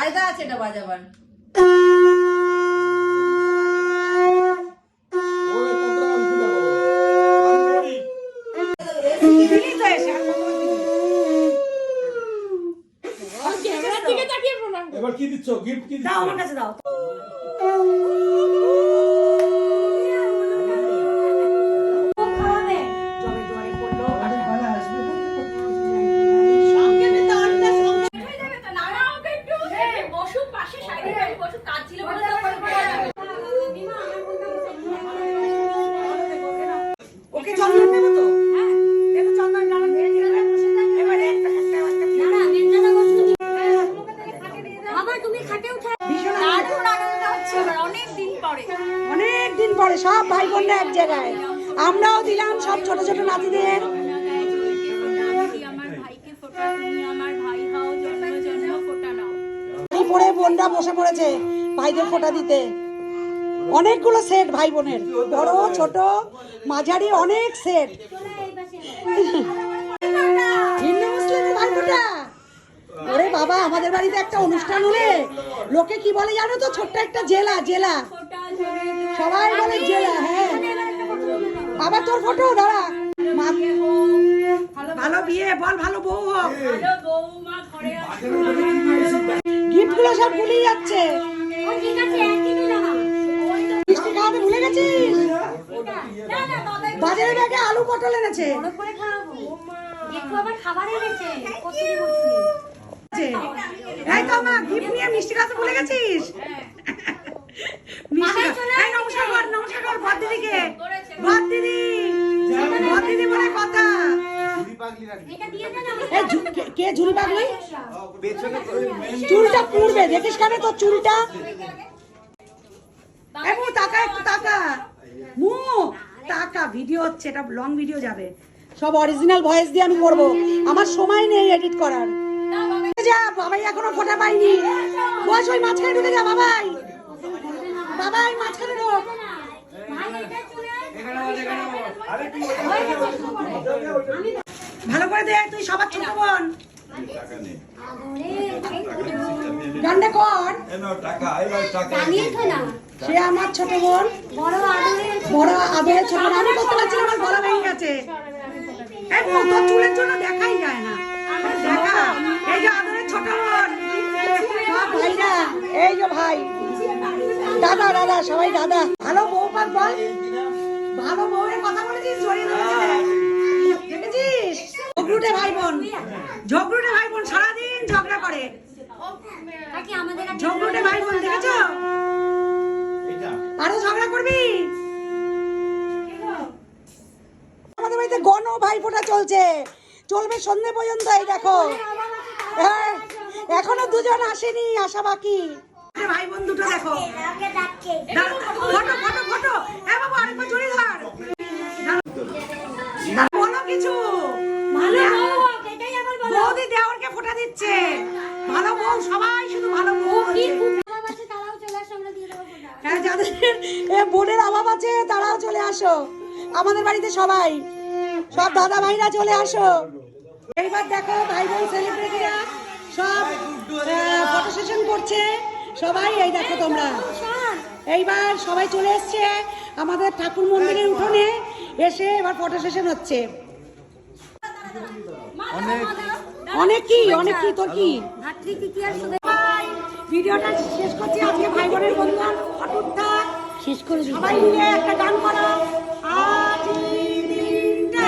কায়দা আছে এটা বাজাবার। এবার কি দিচ্ছ? গিফট কি দিচ্ছ? দাও আমার কাছে দাও। ওকে চন্দন দেবো তো? হ্যাঁ দেখো চন্দন জামা ধরে দিলে এবারে একটা একটা বাবা তুমি খাটে উঠে। ভীষণ দারুণ আনন্দ হচ্ছে অনেক দিন পরে। অনেক দিন পরে সব ভাই বোনরা এক জায়গায়। আমরাও দিলাম সব ছোট ছোট নাতিদের। আমার ভাইকে ফোটা তুমি আমার পরে বোনরা বসে পড়েছে ভাইদের ফোঁটা দিতে। অনেকগুলো সেট ভাই বোনের বড়, ছোট, মাঝারি, অনেক সেট হিন্দু মুসলিমের ভাই ওরে বাবা, আমাদের বাড়িতে একটা অনুষ্ঠান হলে লোকে কি বলে জানো তো? ছোট্ট একটা জেলা জেলা। সবাই বলে জেলা হ্যাঁ। আবার তোর ফটো, দাঁড়া। ভালো বিয়ে, বল, ভালো বউ হোক। গুলো সব যাচ্ছে। মিষ্টি খাওয়াতে ভুলে গেছিস? না না বাবা বাজারে ব্যাগে আলু পটল এনেছে? এই তো মা গিফট নিয়ে মিষ্টি খাওয়াতে ভুলে গেছিস? নমস্কার কর নমস্কার কর দিদিকে। দিদি। বর দিদি বলে কথা। কে- ঝুড়ি পাগলি? চুলটা পুড়বে, দেখিস কেন তোর চুলটা একটু তাকা মু তাকা ভিডিও হচ্ছে লং ভিডিও যাবে। সব অরিজিনাল ভয়েস দিয়ে আমি আমার সময় নেই এডিট করার। যা, বাবাই এখনও ফোটা পাইনি। বাবাই। বাবাই ভালো করে দে তুই সবার ছোট বোন। গানটা কর। সে আমার ছোট বোন। বড় আদরের ছোট বোন। আমি করতে পারছি আমার গলা ভেঙে গেছে। এই বউ, চুলের জন্য দেখাই যায় না। দেখা। এই যে আদরের ছোট বোন। ভাইরা এই যে ভাই। দাদা দাদা সবাই দাদা। ভালো বউ পাক বল। ভালো বউয়ের কথা বলেছিস জড়িয়ে দেখেছিস? ঝগড়ুটে ভাই বোন ঝগড়ুটে ভাই বোন সারাদিন ঝগড়া করে। ঝগড়ুটে ভাই বোন দেখেছ? আরও ঝগড়া করবি? আমাদের বাড়িতে গণ ভাই ফোটা চলছে। চলবে সন্ধে পর্যন্ত এই দেখো। হ্যাঁ, এখনও দুজন আসেনি আসা বাকি। ভাই বোন দুটো দেখো। Photo photo photo. এ বাবু আরেকবার জড়ি ধর। দাঁড়া, দাঁড়া, বলো কিছু ভালো বউ হোক, এটাই আমার বলা বৌদি দেওয়ারকে ফোটা দিচ্ছে। ভালো বউ সবাই শুধু ভালো বউ কি বলছে। খুব ভালো আছে তারাও চলে আসো আমরা দিয়ে দেবো ফোঁটা। হ্যাঁ যাদের বোনের অভাব আছে তারাও চলে আসো। আমাদের বাড়িতে সবাই। সব দাদা ভাইরা চলে আসো। এইবার দেখো ভাই বোন সেলিব্রিটিরা সব ফটো সেশন করছে। সবাই এই দেখো তোমরা। এইবার সবাই চলে এসছে আমাদের ঠাকুর মন্দিরের উঠোনে। এসে এবার ফটো সেশন হচ্ছে। অনেক কি? অনেক কি তোর কি তৃতীয়ার শুভে ভিডিওটা শেষ করছি। আজকে ভাই বোনের বন্ধন ফটো থাক শেষ করে সবাই মিলে একটা গান করো আজ দিনটা